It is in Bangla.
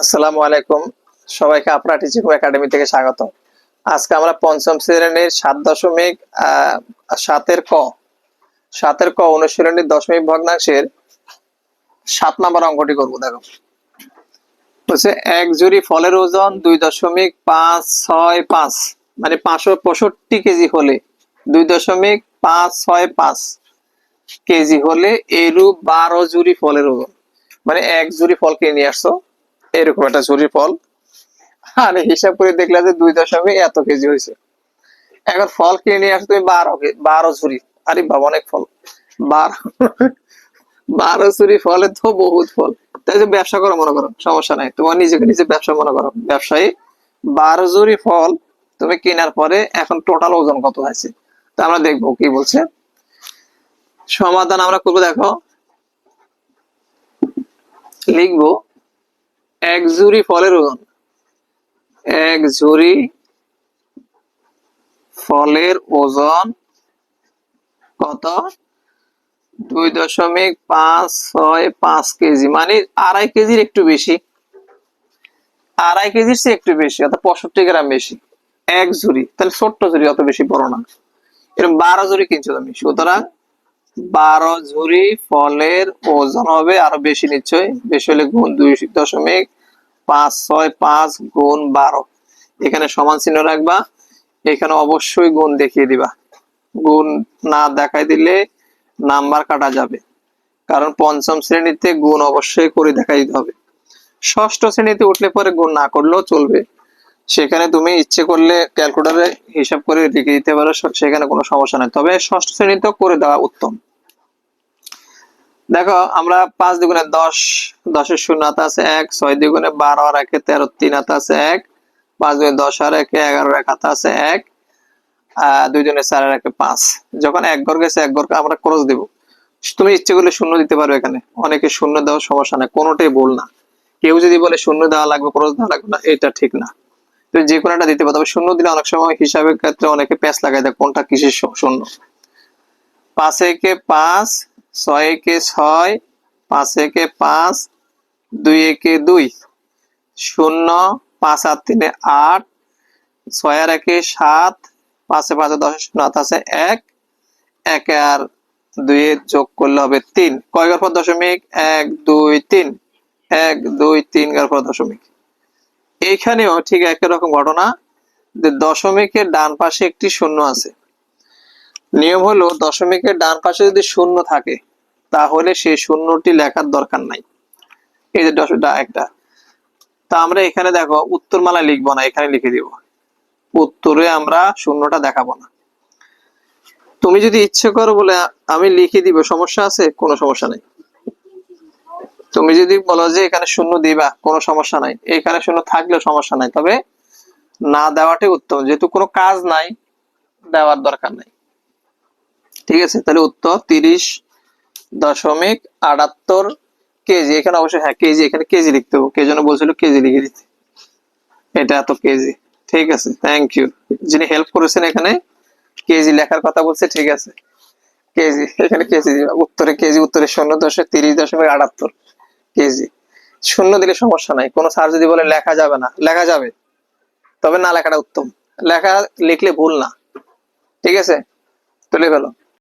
আসসালামু আলাইকুম। সবাইকে আপনার টিচিং একাডেমি থেকে স্বাগত। আজকে আমরা পঞ্চম শ্রেণির সাত দশমিক সাতের ক সাতের ক অনুশীলনীর দশমিক ভগ্নাংশের সাত নম্বর অঙ্কটি করব, দেখো। বলছে, এক জুড়ি ফলের ওজন দুই দশমিক পাঁচ ছয় পাঁচ মানে পাঁচশো পঁয়ষট্টি কেজি হলে দুই দশমিক পাঁচ ছয় পাঁচ কেজি হলে এরূপ বারো জুড়ি ফলের ওজন মানে এক জুড়ি ফল কিনে নিয়ে আসছো। এরকম একটা ঝুড়ির ফল। আর হিসাব করে দেখলে যে দুই দশমিক এত কেজি হয়েছে। এখন ফল কিনে নিয়ে আসো তুমি বারো বারো ঝুড়ি আরে বাবা, অনেক ফল। বারো বারো ঝুড়ি ফলে তো বহুত ফল। তাই ব্যবসা করো মনে করো, সমস্যা নাই। তোমার নিজেকে নিজে ব্যবসা মনে করো। ব্যবসায়ী, বারো ঝুড়ি ফল তুমি কেনার পরে এখন টোটাল ওজন কত আছে? তা আমরা দেখব কি বলছে। সমাধান আমরা করব, দেখো। লিখব। এক ঝুড়ি ফলের ওজন এক ঝুড়ি ফলের ওজন কত? দুই দশমিক পাঁচ ছয় পাঁচ কেজি মানে আড়াই কেজির একটু বেশি। আড়াই কেজির চেয়ে একটু বেশি, অর্থাৎ পঁয়ষট্টি গ্রাম বেশি। এক ঝুড়ি তাহলে ছোট্ট ঝুড়ি অত বেশি বড় না। এরকম বারো ঝুড়ি কিনছো তুমি। সুতরাং বারো ঝুড়ি ফলের ওজন হবে আরও বেশি নিশ্চয়ই, বেশি হলে গুণ দুই দশমিক পাঁচ, ছয়, পাঁচ গুণ বারো। এখানে সমান চিহ্ন রাখবা। এখানে অবশ্যই গুণ দেখিয়ে দিবা। গুণ না দেখাই দিলে নাম্বার কাটা যাবে। কারণ পঞ্চম শ্রেণীতে গুণ অবশ্যই করে দেখাই দিতে হবে। ষষ্ঠ শ্রেণীতে উঠলে পরে গুণ না করলেও চলবে। সেখানে তুমি ইচ্ছে করলে ক্যালকুলেটারে হিসাব করে লিখে দিতে পারো। সেখানে কোনো সমস্যা নেই। তবে ষষ্ঠ শ্রেণীতেও করে দেওয়া উত্তম। দেখো, আমরা পাঁচ দুগুণে দশ, দশের শূন্য হাতে আছে এক, ছয় দুগুণে বারো আর একে তেরো, তিন হাতে আছে এক, পাঁচ দুগুণে দশ আর একে এগারো, এক হাতে আছে এক আহ চার আর একে পাঁচ। যখন এক ঘর গেছে, এক ঘরকে আমরা ক্রস দেব। তুমি ইচ্ছে করলে শূন্য দিতে পারো এখানে। অনেকে শূন্য দেওয়ার সমস্যা নেই, কোনোটাই ভুল না। কেউ যদি বলে শূন্য দেওয়া লাগবে ক্রস দেওয়া লাগবে না, এটা ঠিক না। তুমি যে কোনো একটা দিতে পারো, তবে শূন্য দিলে অনেক সময় হিসাবের ক্ষেত্রে অনেকে প্যাচ লাগাই দেয়, কোনটা কিসের শূন্য। পাঁচ একে পাঁচ ছয় একে ছয় পাঁচ একে পাঁচ দুই একে দুই। শূন্য, পাঁচ আর তিনে আট, ছয় আর একে সাত, পাঁচে পাঁচে দশ, শূন্য হাত আছে এক। একে আর দুই যোগ করলে হবে তিন। কয় পর দশমিক? এক, দুই, তিন। এক, দুই, তিন পর দশমিক। এইখানেও ঠিক একই রকম ঘটনা, যে দশমিকের ডান পাশে একটি শূন্য আছে। নিয়ম হলো দশমিকের ডান পাশে যদি শূন্য থাকে তাহলে সেই শূন্যটি লেখার দরকার নাই। এই যে দশটা একটা। তা আমরা এখানে দেখো উত্তরমালা লিখব না, এখানে লিখে দিব। উত্তরে আমরা শূন্যটা দেখাবো না। তুমি যদি ইচ্ছে করো বলে আমি লিখে দিব, সমস্যা আছে? কোনো সমস্যা নাই। তুমি যদি বলো যে এখানে শূন্য দিবা, কোনো সমস্যা নাই। এখানে শূন্য থাকলেও সমস্যা নাই। তবে না দেওয়াটাই উত্তম। যেহেতু কোনো কাজ নাই, দেওয়ার দরকার নাই। ঠিক আছে? তাহলে উত্তর তিরিশ দশমিক আটাত্তর কেজি। এখানে অবশ্যই হ্যাঁ কেজি, এখানে কেজি লিখতে হবে। কে বলছিল কেজি লিখে দিতে। এটা এত কেজি। ঠিক আছে থ্যাংক ইউ যিনি হেল্প করেছেন এখানে, কেজি লেখার কথা বলছে, ঠিক আছে। কেজি, এখানে কেজি উত্তরে কেজি, উত্তরে শূন্য দশে তিরিশ, দশমিক আটাত্তর কেজি। শূন্য দিলে সমস্যা নাই। কোনো স্যার যদি বলে লেখা যাবে না, লেখা যাবে। তবে না লেখাটা উত্তম। লেখা লিখলে ভুল না। ঠিক আছে? তুলে ফেলো।